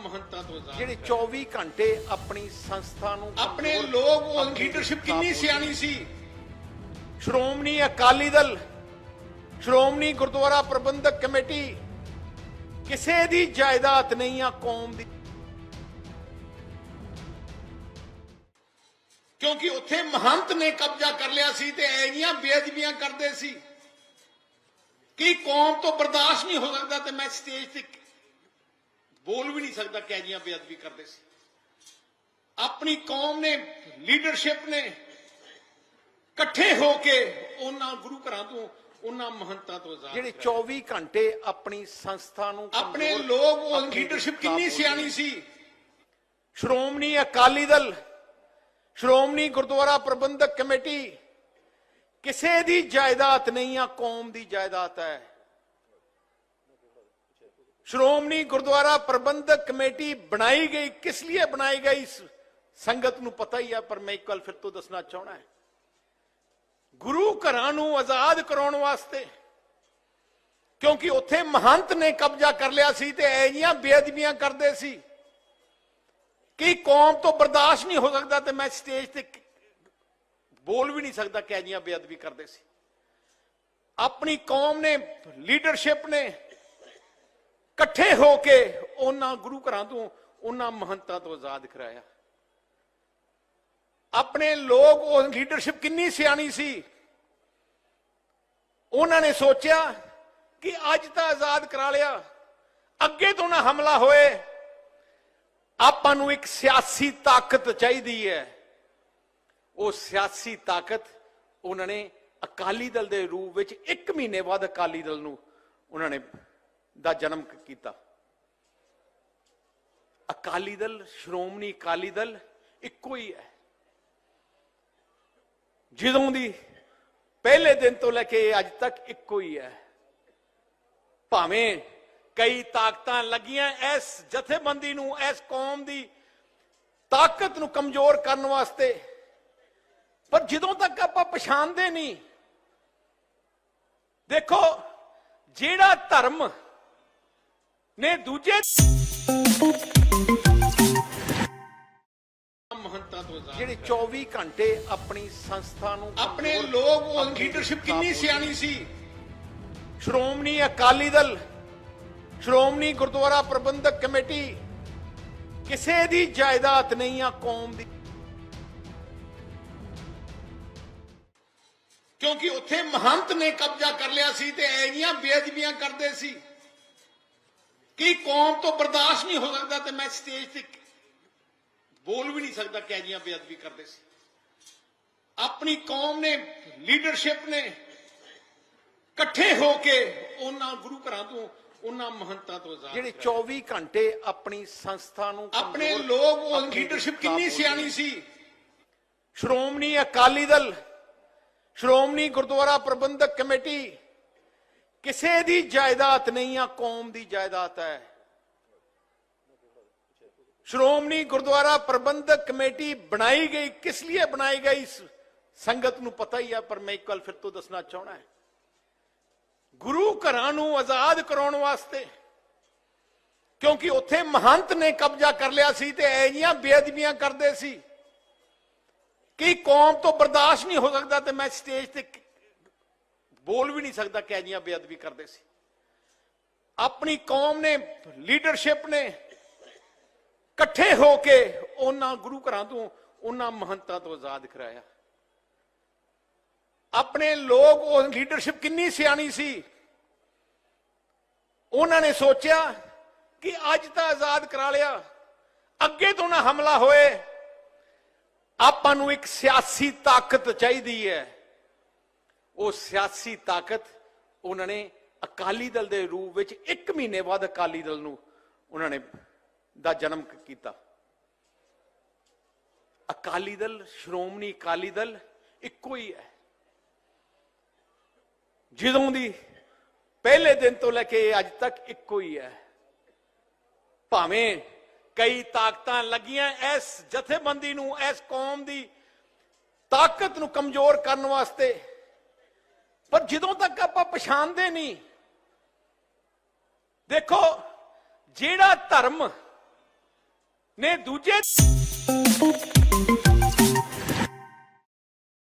ਮਹੰਤਾਂ ਤੋਂ ਆਜ਼ਾਦ ਜਿਹੜੇ 24 ਘੰਟੇ ਆਪਣੀ ਸੰਸਥਾ ਨੂੰ ਆਪਣੇ ਲੋਕ ਉਹ ਲੀਡਰਸ਼ਿਪ ਕਿੰਨੀ ਸਿਆਣੀ ਸੀ? ਸ਼੍ਰੋਮਣੀ ਅਕਾਲੀ ਦਲ ਸ਼੍ਰੋਮਣੀ ਗੁਰਦੁਆਰਾ ਪ੍ਰਬੰਧਕ ਕਮੇਟੀ ਕਿਸੇ ਦੀ ਜਾਇਦਾਦ ਨਹੀਂ ਆ ਕੌਮ ਦੀ। ਕਿਉਂਕਿ ਉੱਥੇ ਮਹੰਤ ਨੇ ਕਬਜ਼ਾ ਕਰ ਲਿਆ ਸੀ ਤੇ ਐਜੀਆਂ ਬੇਅਦਬੀਆਂ ਕਰਦੇ ਸੀ ਕਿ ਕੌਮ ਤੋਂ ਬਰਦਾਸ਼ਤ ਨਹੀਂ ਹੋ ਸਕਦਾ ਤੇ ਮੈਂ ਸਟੇਜ ਤੇ ਬੋਲ ਵੀ ਨਹੀਂ ਸਕਦਾ ਕਿ ਐਜੀਆਂ ਬੇਅਦਬੀ ਕਰਦੇ ਸੀ। ਆਪਣੀ ਕੌਮ ਨੇ ਲੀਡਰਸ਼ਿਪ ਨੇ ਇਕੱਠੇ ਹੋ ਕੇ ਉਹਨਾਂ ਗੁਰੂ ਘਰਾਂ ਤੋਂ ਉਹਨਾਂ ਮਹੰਤਾਂ ਤੋਂ ਆਜ਼ਾਦ ਜਿਹੜੇ ਕਰਾਇਆ। 24 ਘੰਟੇ ਆਪਣੀ ਸੰਸਥਾ ਨੂੰ ਆਪਣੇ ਲੋਕ ਉਹ ਲੀਡਰਸ਼ਿਪ ਕਿੰਨੀ ਸਿਆਣੀ ਸੀ। ਸ਼੍ਰੋਮਣੀ ਅਕਾਲੀ ਦਲ ਸ਼੍ਰੋਮਣੀ ਗੁਰਦੁਆਰਾ ਪ੍ਰਬੰਧਕ ਕਮੇਟੀ ਕਿਸੇ ਦੀ ਜਾਇਦਾਦ ਨਹੀਂ ਆ ਕੌਮ ਦੀ ਜਾਇਦਾਦ ਹੈ। ਸ਼੍ਰੋਮਣੀ ਗੁਰਦੁਆਰਾ ਪ੍ਰਬੰਧਕ ਕਮੇਟੀ ਬਣਾਈ ਗਈ, ਕਿਸ ਲਈ ਬਣਾਈ ਗਈ? ਸੰਗਤ ਨੂੰ ਪਤਾ ਹੀ ਹੈ ਪਰ ਮੈਂ ਇੱਕ ਗੱਲ ਫਿਰ ਤੋਂ ਦੱਸਣਾ ਚਾਹਣਾ ਹੈ। ਗੁਰੂ ਘਰਾਂ ਨੂੰ ਆਜ਼ਾਦ ਕਰਾਉਣ ਵਾਸਤੇ, ਕਿਉਂਕਿ ਉੱਥੇ ਮਹੰਤ ਨੇ ਕਬਜ਼ਾ ਕਰ ਲਿਆ ਸੀ ਤੇ ਐਜੀਆਂ ਬੇਅਦਬੀਆਂ ਕਰਦੇ ਸੀ ਕਿ ਕੌਮ ਤੋਂ ਬਰਦਾਸ਼ਤ ਨਹੀਂ ਹੋ ਸਕਦਾ ਤੇ ਮੈਂ ਸਟੇਜ ਤੇ ਬੋਲ ਵੀ ਨਹੀਂ ਸਕਦਾ ਕਿ ਐਜੀਆਂ ਬੇਅਦਬੀ ਕਰਦੇ ਸੀ। ਆਪਣੀ ਕੌਮ ਨੇ, ਲੀਡਰਸ਼ਿਪ ਨੇ ਇਕੱਠੇ ਹੋ ਕੇ ਉਹਨਾਂ ਗੁਰੂ ਘਰਾਂ ਤੋਂ, ਉਹਨਾਂ ਮਹੰਤਾਂ ਤੋਂ ਆਜ਼ਾਦ ਕਰਾਇਆ। ਆਪਣੇ ਲੋਕ ਉਹ ਲੀਡਰਸ਼ਿਪ ਕਿੰਨੀ ਸਿਆਣੀ ਸੀ। ਉਹਨਾਂ ਨੇ ਸੋਚਿਆ ਕਿ ਅੱਜ ਤਾਂ ਆਜ਼ਾਦ ਕਰਾ ਲਿਆ। ਅੱਗੇ ਤੋਂ ਨਾ ਹਮਲਾ ਹੋਏ। ਆਪਾਂ ਨੂੰ ਇੱਕ ਸਿਆਸੀ ਤਾਕਤ ਚਾਹੀਦੀ ਹੈ। ਉਹ ਸਿਆਸੀ ਤਾਕਤ ਉਹਨਾਂ ਨੇ ਅਕਾਲੀ ਦਲ ਦੇ ਰੂਪ ਵਿੱਚ 1 ਮਹੀਨੇ ਬਾਅਦ ਅਕਾਲੀ ਦਲ ਨੂੰ ਉਹਨਾਂ ਨੇ ਦਾ ਜਨਮ ਕੀਤਾ। ਅਕਾਲੀ ਦਲ, ਸ਼੍ਰੋਮਣੀ ਅਕਾਲੀ ਦਲ ਇੱਕੋ ਹੀ ਹੈ। ਜਦੋਂ ਦੀ ਪਹਿਲੇ ਦਿਨ ਤੋਂ ਲੈ ਕੇ ਅੱਜ ਤੱਕ ਇੱਕੋ ਹੀ ਹੈ। ਭਾਵੇਂ ਕਈ ਤਾਕਤਾਂ ਲੱਗੀਆਂ ਇਸ ਜਥੇਬੰਦੀ ਨੂੰ, ਇਸ ਕੌਮ ਦੀ ਤਾਕਤ ਨੂੰ ਕਮਜ਼ੋਰ ਕਰਨ ਵਾਸਤੇ, ਪਰ ਜਦੋਂ ਤੱਕ ਆਪਾਂ ਪਛਾਣਦੇ ਨਹੀਂ, ਦੇਖੋ ਜਿਹੜਾ ਧਰਮ ਨੇ ਦੂਜੇ ਮਹੰਤਾਂ ਤੋਂ ਆਜ਼ਾਦ ਜਿਹੜੇ 24 ਘੰਟੇ ਆਪਣੀ ਸੰਸਥਾ ਨੂੰ ਆਪਣੇ ਲੋਕ ਉਹ ਲੀਡਰਸ਼ਿਪ ਕਿੰਨੀ ਸਿਆਣੀ ਸੀ? ਸ਼੍ਰੋਮਣੀ ਅਕਾਲੀ ਦਲ ਸ਼੍ਰੋਮਣੀ ਗੁਰਦੁਆਰਾ ਪ੍ਰਬੰਧਕ ਕਮੇਟੀ ਕਿਸੇ ਦੀ ਜਾਇਦਾਦ ਨਹੀਂ ਆ ਕੌਮ ਦੀ। ਕਿਉਂਕਿ ਉੱਥੇ ਮਹੰਤ ਨੇ ਕਬਜ਼ਾ ਕਰ ਲਿਆ ਸੀ ਤੇ ਐਜੀਆਂ ਬੇਅਦਬੀਆਂ ਕਰਦੇ ਸੀ। ਕਿ ਕੌਮ ਤੋਂ ਬਰਦਾਸ਼ਤ ਨਹੀਂ ਹੋ ਸਕਦਾ ਤੇ ਮੈਂ ਸਟੇਜ ਤੇ ਬੋਲ ਵੀ ਨਹੀਂ ਸਕਦਾ ਕਿ ਐਜੀਆਂ ਬੇਅਦਬੀ ਕਰਦੇ ਸੀ। ਆਪਣੀ ਕੌਮ ਨੇ ਲੀਡਰਸ਼ਿਪ ਨੇ ਇਕੱਠੇ ਹੋ ਕੇ ਉਹਨਾਂ ਗੁਰੂ ਘਰਾਂ ਤੋਂ ਉਹਨਾਂ ਮਹੰਤਾਂ ਤੋਂ ਆਜ਼ਾਦ ਜਿਹੜੇ ਕਰਾਇਆ। 24 ਘੰਟੇ ਆਪਣੀ ਸੰਸਥਾ ਨੂੰ ਆਪਣੇ ਲੋਕ ਉਹ ਲੀਡਰਸ਼ਿਪ ਕਿੰਨੀ ਸਿਆਣੀ ਸੀ। ਸ਼੍ਰੋਮਣੀ ਅਕਾਲੀ ਦਲ ਸ਼੍ਰੋਮਣੀ ਗੁਰਦੁਆਰਾ ਪ੍ਰਬੰਧਕ ਕਮੇਟੀ ਕਿਸੇ ਦੀ ਜਾਇਦਾਦ ਨਹੀਂ ਆ, ਕੌਮ ਦੀ ਜਾਇਦਾਦ ਹੈ। ਸ਼੍ਰੋਮਣੀ ਗੁਰਦੁਆਰਾ ਪ੍ਰਬੰਧਕ ਕਮੇਟੀ ਬਣਾਈ ਗਈ। ਕਿਸ ਲਈ ਬਣਾਈ ਗਈ? ਸੰਗਤ ਨੂੰ ਪਤਾ ਹੀ ਹੈ ਪਰ ਮੈਂ ਇੱਕ ਗੱਲ ਫਿਰ ਤੋਂ ਦੱਸਣਾ ਚਾਹਣਾ ਹੈ। ਗੁਰੂ ਘਰਾਂ ਨੂੰ ਆਜ਼ਾਦ ਕਰਾਉਣ ਵਾਸਤੇ, ਕਿਉਂਕਿ ਉੱਥੇ ਮਹੰਤ ਨੇ ਕਬਜ਼ਾ ਕਰ ਲਿਆ ਸੀ ਤੇ ਐਜੀਆਂ ਬੇਅਦਬੀਆਂ ਕਰਦੇ ਸੀ ਕਿ ਕੌਮ ਤੋਂ ਬਰਦਾਸ਼ਤ ਨਹੀਂ ਹੋ ਸਕਦਾ ਤੇ ਮੈਂ ਸਟੇਜ ਤੇ ਬੋਲ ਵੀ ਨਹੀਂ ਸਕਦਾ ਕਿ ਐਜੀਆਂ ਬੇਅਦਬੀ ਕਰਦੇ ਸੀ। ਆਪਣੀ ਕੌਮ ਨੇ, ਲੀਡਰਸ਼ਿਪ ਨੇ ਇਕੱਠੇ ਹੋ ਕੇ ਉਹਨਾਂ ਗੁਰੂ ਘਰਾਂ ਤੋਂ, ਉਹਨਾਂ ਮਹੰਤਾਂ ਤੋਂ ਆਜ਼ਾਦ ਕਰਾਇਆ। ਆਪਣੇ ਲੋਕ ਉਹ ਲੀਡਰਸ਼ਿਪ ਕਿੰਨੀ ਸਿਆਣੀ ਸੀ। ਉਹਨਾਂ ਨੇ ਸੋਚਿਆ ਕਿ ਅੱਜ ਤਾਂ ਆਜ਼ਾਦ ਕਰਾ ਲਿਆ। ਅੱਗੇ ਤੋਂ ਨਾ ਹਮਲਾ ਹੋਏ। ਆਪਾਂ ਨੂੰ ਇੱਕ ਸਿਆਸੀ ਤਾਕਤ ਚਾਹੀਦੀ ਹੈ। ਉਹ ਸਿਆਸੀ ਤਾਕਤ ਉਹਨਾਂ ਨੇ ਅਕਾਲੀ ਦਲ ਦੇ ਰੂਪ ਵਿੱਚ 1 ਮਹੀਨੇ ਬਾਅਦ ਅਕਾਲੀ ਦਲ ਨੂੰ ਉਹਨਾਂ ਨੇ ਦਾ ਜਨਮ ਕੀਤਾ। ਅਕਾਲੀ ਦਲ, ਸ਼੍ਰੋਮਣੀ ਅਕਾਲੀ ਦਲ ਇੱਕੋ ਹੀ ਹੈ। ਜਦੋਂ ਦੀ ਪਹਿਲੇ ਦਿਨ ਤੋਂ ਲੈ ਕੇ ਅੱਜ ਤੱਕ ਇੱਕੋ ਹੀ ਹੈ। ਭਾਵੇਂ ਕਈ ਤਾਕਤਾਂ ਲੱਗੀਆਂ ਇਸ ਜਥੇਬੰਦੀ ਨੂੰ, ਇਸ ਕੌਮ ਦੀ ਤਾਕਤ ਨੂੰ ਕਮਜ਼ੋਰ ਕਰਨ ਵਾਸਤੇ ਪਰ ਜਦੋਂ ਤੱਕ ਆਪਾਂ ਪਛਾਣਦੇ ਨਹੀਂ ਦੇਖੋ ਜਿਹੜਾ ਧਰਮ ਨੇ ਦੂਜੇ